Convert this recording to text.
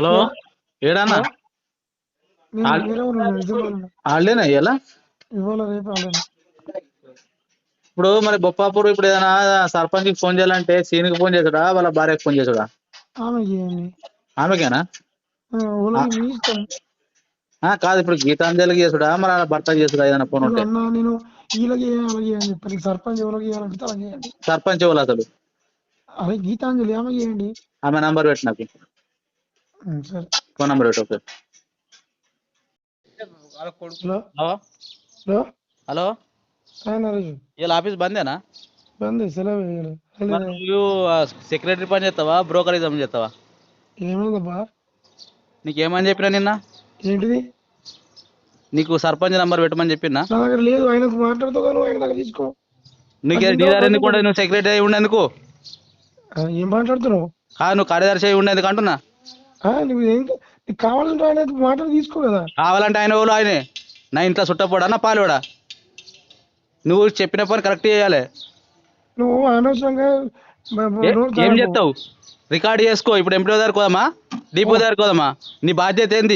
Hello? ఏడన్నా? ఇవాళ రేపు వాళ్ళని ఇప్పుడు మరి బొప్పాపూర్ ఇప్పుడు ఏదైనా సర్పంచ్కి ఫోన్ చేయాలంటే సీనికి ఫోన్ చేసుడా? వాళ్ళ భార్యకి ఫోన్ చేసుడా? ఆమె ఆమెకేనా? కాదు ఇప్పుడు గీతాంజలికి చేసుడా? మరి వాళ్ళ భర్త చేసుడా? ఏదైనా ఫోన్ ఉంటే. అన్న నేను సర్పంచ్ సర్పంచ్ వాళ్ళు అసలు? అదే గీతాంజలి ఆమె చేయండి ఆమె నంబర్ పెట్టి నాకు. ఫోన్ నంబర్ పెట్టు okay hello? Hello? Hello? Hello? Hi Naresh ఇలా ఆఫీస్ బందేనా? బంద్ సెలవు నువ్వు సెక్రటరీ పని చేస్తావా? బ్రోకరిజం చేస్తావా? ఏమైందబ్బా? నీకేమని చెప్పినా నిన్న? ఏంటిది? నీకు సర్పంచ్ నంబర్ పెట్టమని చెప్పినా? నా దగ్గర లేదు ఆయనకు మాట్లాడుతూ కానీ ఆయన దగ్గర తీసుకో. నీకు నీ దగ్గర ఎందుకు నువ్వు సెక్రటరీ అయి ఉండేందుకు? ఆ, ఏం మాట్లాడుతున్నావు? కాదు నువ్వు కార్యదర్శి అయి ఉండేందుకు అంటున్నా. నువ్వు ఏం నీకు కావాలంటే ఆయన మాటలు తీసుకో కదా. కావాలంటే ఆయన ఎవరు? ఆయనే. నా ఇంట్లో చుట్టపోడా నా పాలోడా నువ్వు చెప్పిన పని కరెక్ట్ చేయాలి. నువ్వు అనవసరంగా ఏ-. చేస్తావు? రికార్డ్ చేసుకో. ఇప్పుడు ఎంపీ దగ్గరకు పోదామా? డిపో దగ్గరకు పోదామా? నీ బాధ్యత ఏంది?